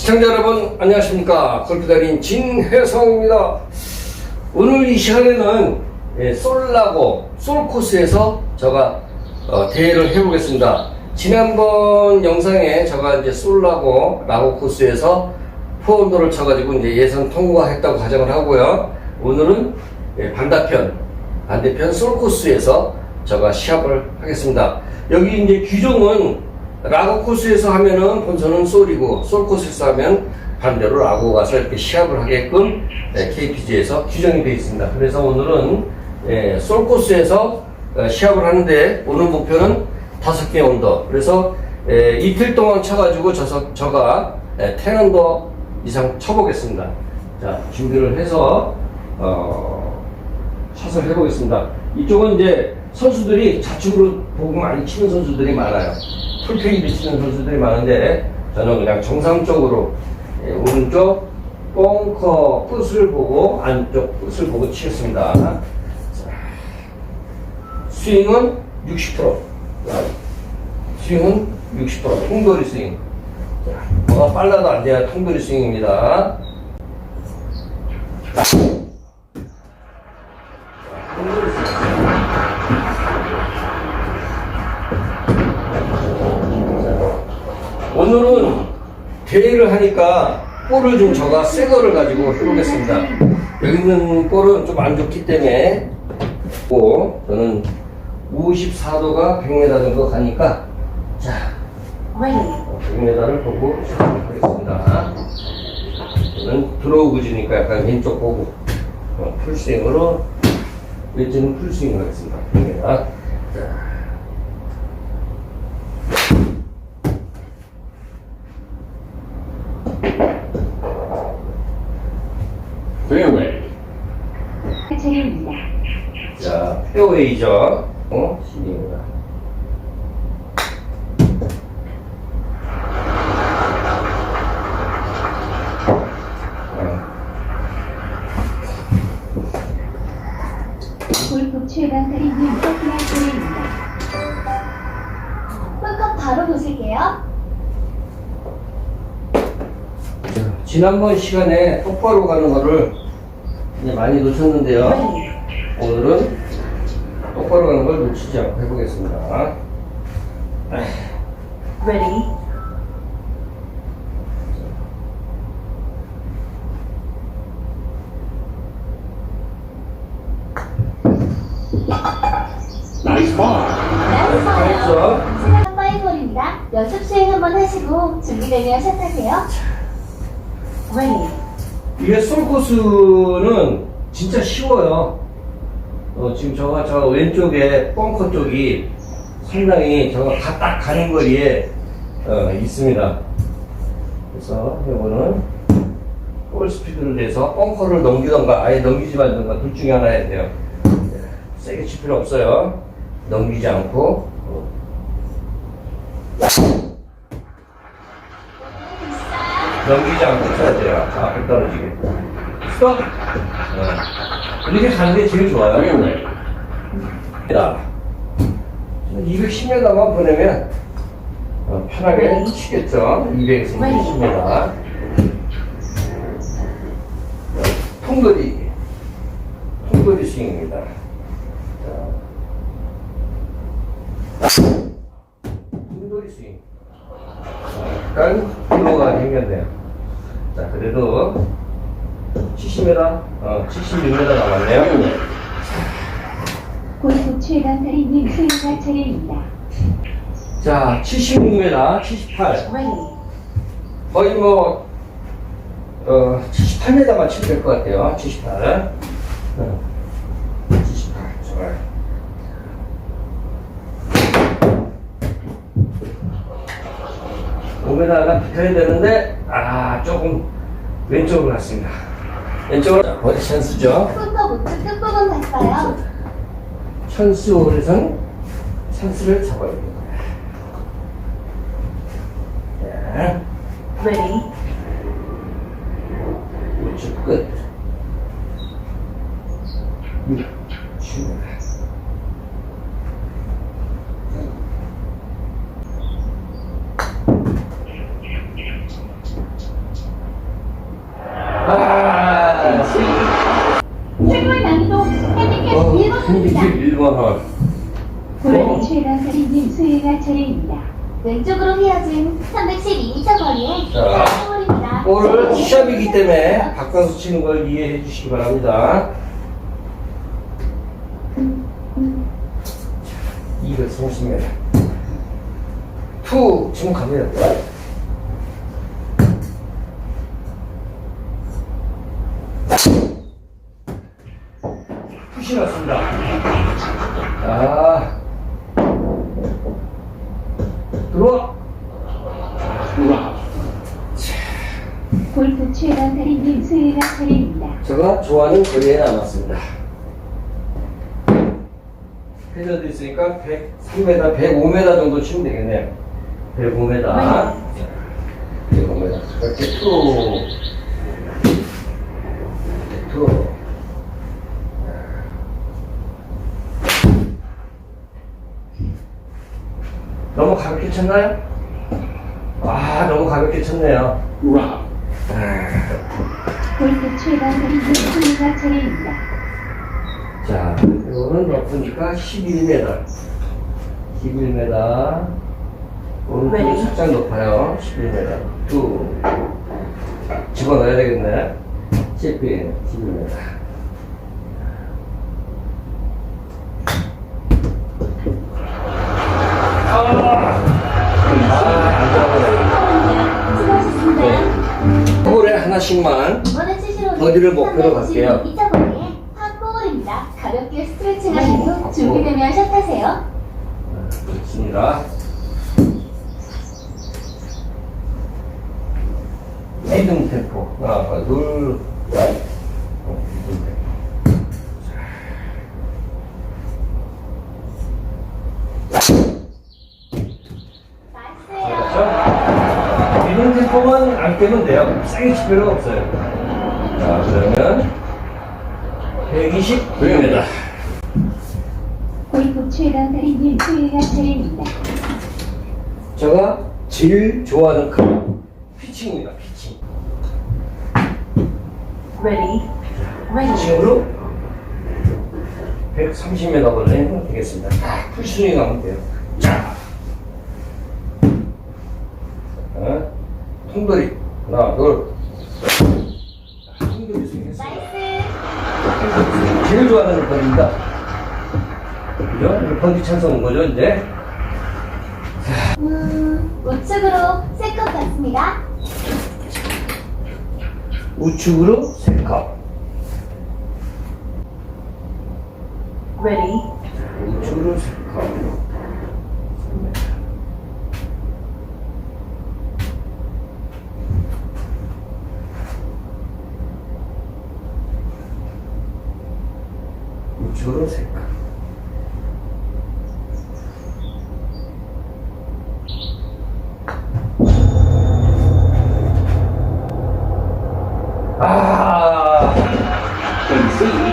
시청자 여러분 안녕하십니까? 골프달인 진혜성입니다. 오늘 이 시간에는 예, 솔라고 솔코스에서 제가 어, 대회를 해보겠습니다. 지난번 영상에 제가 이제 솔라고 라고 코스에서 포온도를 쳐가지고 이제 예선 통과했다고 가정을 하고요. 오늘은 예, 반대편 반대편 솔코스에서 제가 시합을 하겠습니다. 여기 이제 규정은 라고 코스에서 하면은 본선은 솔이고 솔 코스에서 하면 반대로 라고 가 서 이렇게 시합을 하게끔 KPG에서 규정이 되어 있습니다. 그래서 오늘은 예, 솔 코스에서 어, 시합을 하는데 오늘 목표는 다섯 개 언더. 그래서 예, 이틀 동안 쳐가지고 저서, 저가 예, 10 언더 이상 쳐보겠습니다. 자 준비를 해서 어, 샷을 해보겠습니다. 이쪽은 이제 선수들이 좌측으로 보고 많이 치는 선수들이 많아요. 풀페이드 치는 선수들이 많은데 저는 그냥 정상적으로 예, 오른쪽 벙커 끝을 보고 안쪽 끝을 보고 치겠습니다. 자, 스윙은 60%. 스윙은 60% 통돌이 스윙. 자, 뭐가 빨라도 안 돼야 통돌이 스윙입니다. 대회를 하니까 볼을 좀 저가 새 거를 가지고 해보겠습니다. 여기 있는 볼은 좀 안 좋기 때문에 고 저는 54도가 100m 정도 가니까 자 100m를 보고 시작하겠습니다. 저는 들어오고 지니까 약간 왼쪽 보고 어, 풀스윙으로 왼쪽은 풀스윙을 하겠습니다. 100m. 자. fairway, 차례입니다. 자, 페어웨이죠. 어? 신입니다. 골프 최강 달인님 서프라이 차례입니다. 홀컵 바로 보실게요. 지난번 시간에 똑바로 가는 거를 이제 많이 놓쳤는데요. 오늘은 똑바로 가는 걸 놓치지 않고 해보겠습니다. Ready? nice bar, 그렇죠. 지난 파이볼입니다. 연습 수행 한번 하시고 준비되면 샷하세요. Ready? 이게 솔코스는 진짜 쉬워요. 어, 지금 저가 저 왼쪽에 벙커 쪽이 상당히 저가 가- 딱 가는 거리에 어, 있습니다. 그래서 이거는 볼 스피드를 내서 벙커를 넘기던가 아예 넘기지 말던가 둘 중에 하나 해야 돼요. 네, 세게 칠 필요 없어요. 넘기지 않고. 어. 넘기지 않고 쳐야 돼요. 앞에 떨어지게. 스톱! 어. 이렇게 가는 게 제일 좋아요. fairway, 자, 210m만 보내면 어, 편하게 치겠죠. 210m. 통거리, 통거리 스윙입니다. 자. 통거리 스윙. 약간 뒤로가 되면 돼요. 자, 그래도 70m, 어, 76m 남았네요. fairway, 골프 최강 달인님 수행할 차례입니다. 자, 76m, 78. Ready? 거의 뭐, 어, 78m만 치면 될 것 같아요. 78. 어, 78. 좋아요. 오메다가 붙어야 되는데, 아, 조금 왼쪽으로 갔습니다. 왼쪽으로, 자, 버디 찬스죠. 홀컵 우측 끝부분 봤어요. 찬스 홀에선 찬스를 잡아야 Ready? Which is good. Sure. 최고의 난이도 핸디캡 1번. 핸디캡 1번. 고라니 최다 사리님 수혜가 차례입니다. 왼쪽으로 휘어진 312m 거리에 자. 홀입니다. 볼을 시합이기 때문에 바꿔서 치는 걸 이해해 주시기 바랍니다. 230m. 투, 지금 갑니다. 푸시 났습니다. 자, 들어와. Rough. 골프 최강사리님 수혜가 좋아하는 거리에 남았습니다. 해저도 있으니까 103m, 105m 정도 치면 되겠네요. 105m. 자, 105m. 이렇게 투. 투. 너무 가볍게 쳤나요? 아, 너무 가볍게 쳤네요. Rough. 골프 차례입니다. 자, 이거는 높으니까 11m. 11m. 오른쪽이 살짝 높아요. 11m. 두. 집어넣어야 되겠네. 치핀 11m. 아. 볼에 하나씩만 어디를 목표로 갈게요? 2차 거리에 팝볼입니다. 가볍게 스트레칭 하시고 준비되면 샷하세요. 좋습니다. 리듬 템포. 하나, 둘, 어? 리듬 템포만 안 깨면 돼요. 칠 필요가 없어요. 자, 그러면 120입니다. 골프 최강사리님 수혜가 차례입니다. 제가 제일 좋아하는 클럽 피칭입니다. 피칭. Ready? 피칭으로 130m 걸리면 되겠습니다. 아, 풀스윙 하면 돼요. 자. 어? 통돌이. 하나, 둘. 좋아하는 버디입니다. 그죠? 버디 찬성 온 거죠, 이제? 음, 우측으로 세컵 같습니다. 우측으로 세 컵. Ready? 우측으로 세 컵. 우측으로 세 컵. 아, Concede.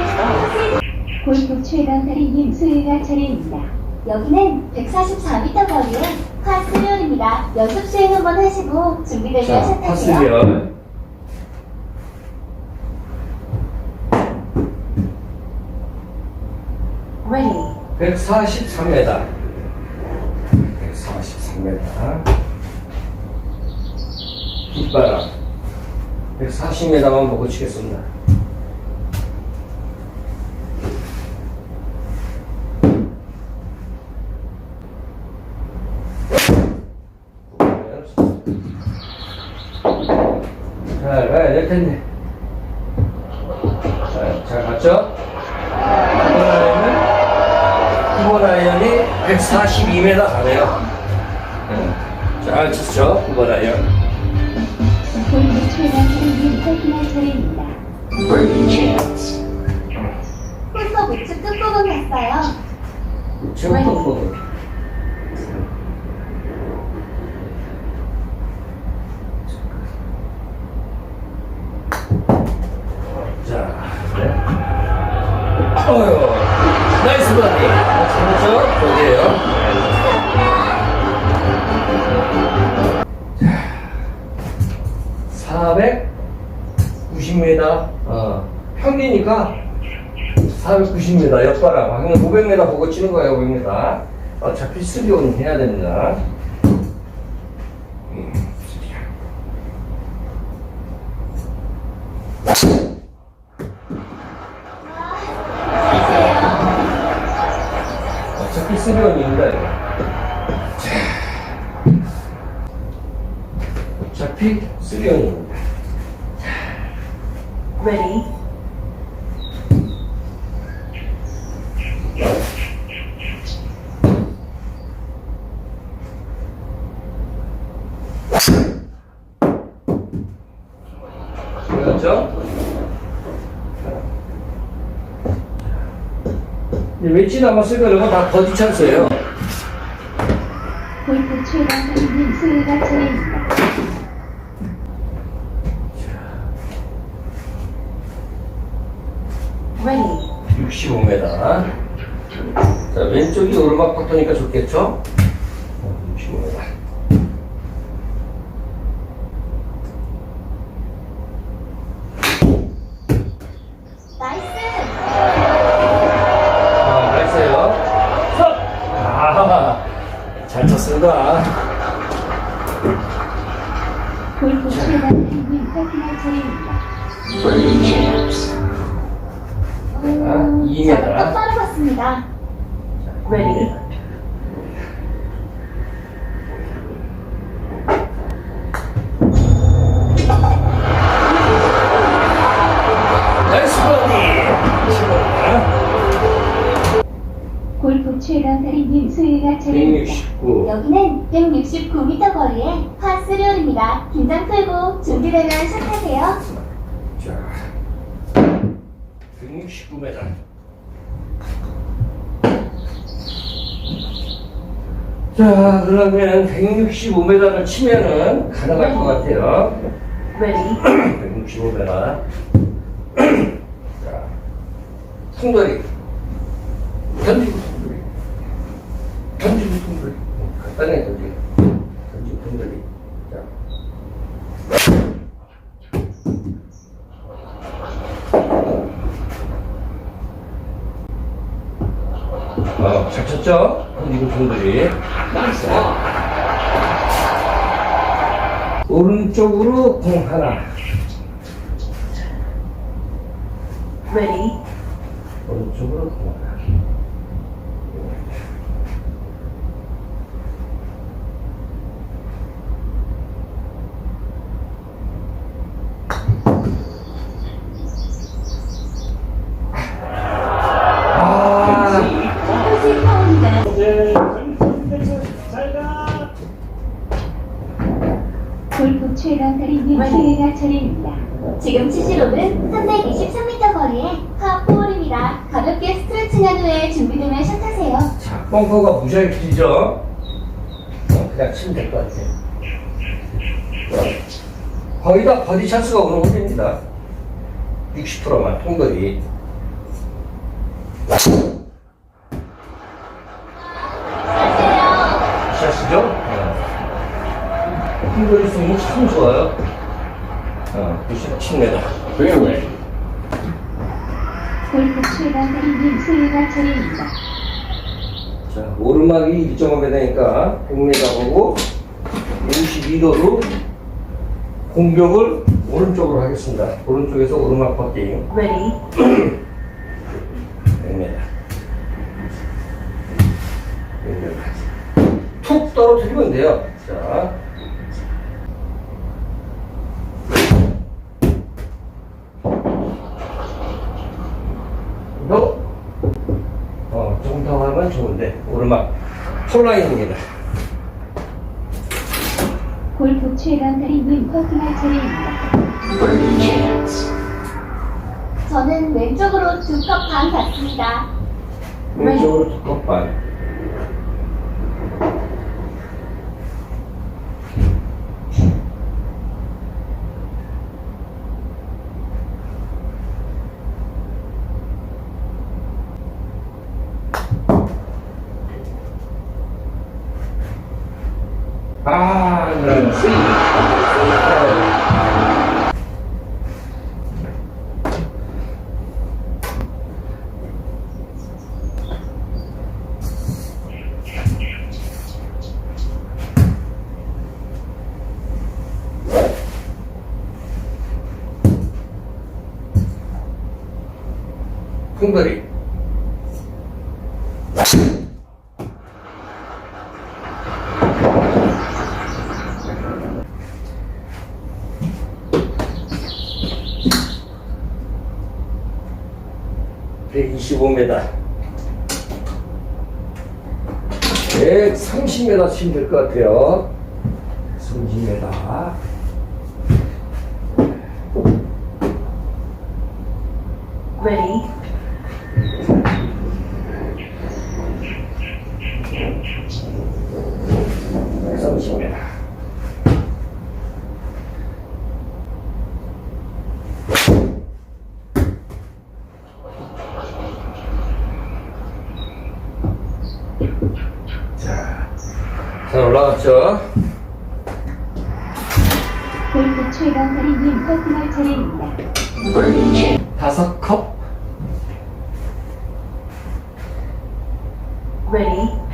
골프 최강사리님 수혜가 차례입니다. 여기는 144m 거리에 파스리온입니다. 연습 수행 한번 하시고 준비되면 자, 샷하세요. 파스리얼. Ready? 143m. 143m. 뒷바람. 140m만 보고 치겠습니다. 잘 가야 될 텐데. 자, 잘? 이번에는 후보 라이언이 142m 가네요. 네. 잘 차례입니다. Birdie chance. 홀컵 우측 끝부분 갔어요. 또 자, 490m 옆바람 방금 500m 보고 치는 거예요 500m 어차피 수리온 해야 됩니다 음, 수리온. 어차피 수리온입니다 이거 자. 어차피 수리온입니다 Ready. 그렇죠? 이제 웨지 남았으니까 이건 다 버디 찬스예요. 골프 최강 달인님 수혜가 차례입니다. Ready. 65m. 자, 왼쪽이 오르막 파터니까 좋겠죠? 65m. 나이스! 아, 나이스요. 아, 잘 쳤습니다. 골프 최강 달인님 파이팅할 차례입니다. Birdie chance. 미터. 자, 똑바로 봤습니다. Ready. 나이스 버디! 15m. 골프 최강 달인님 수혜가 차례입니다. 169. 여기는 169m 거리의 파3홀입니다. 긴장 풀고 준비되면 샷하세요. 자, 169m. 자, 그러면 165m를 치면은 가능할 것 같아요. Ready. 165m. 자, 통돌이. 던지고 통돌이. 던지고 통돌이. 간단하게 던지고. 던지고 통돌이. 자. 어, 잘 쳤죠? 통돌이. Nice walk. 오른쪽으로 공 하나. Ready. 오른쪽으로 공 하나. 벙커가 무지하게 길죠? 어, 그냥 치면 될 것 같아요. 거의 다 버디 찬스가 오는 홀입니다. 60%만 통돌이. 샷이죠? 어. 통돌이 스윙이 참 좋아요. 어, 97m. Fairway. 골프 최강 달인님 수혜가 차례입니다. 자, 오르막이 1.5m니까 100m 보고 52도로 공격을 오른쪽으로 하겠습니다. 오른쪽에서 오르막 퍼팅 Ready. 100m. 100m. 툭 떨어뜨리면 돼요. 자. 너, 어, 조금 더 하면 좋은데, 오르막 폴라인입니다. 골프 최강 달인님 퍼팅할 차례입니다. Birdie chance. 저는 왼쪽으로 두컵반 갔습니다. 왼쪽으로 두컵 반. 아, 네. 콩돌이. (125m) 130m 치면 될 것 같아요 30m Ready. 삼십니다. 자, 잘 올라갔죠? 골프 최강 달인님 퍼스널 차례입니다. 다섯 컵. Ready.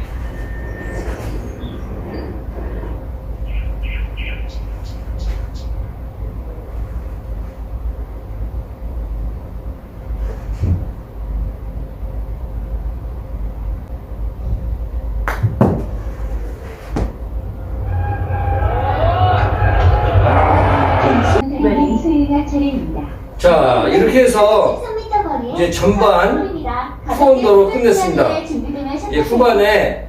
달인님 수혜가 차례입니다. 자, 이렇게 해서 13m 거리에 이제 전반 투언더로 끝냈습니다. 예, 후반에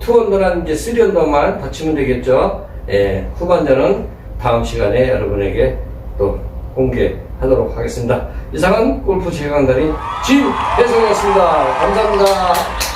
투언더랑 이제 쓰리언더만 덧치면 되겠죠. 예, 후반전은 다음 시간에 여러분에게 또 공개하도록 하겠습니다. 이상은 골프 최강단이 진혜성이었습니다. 감사합니다.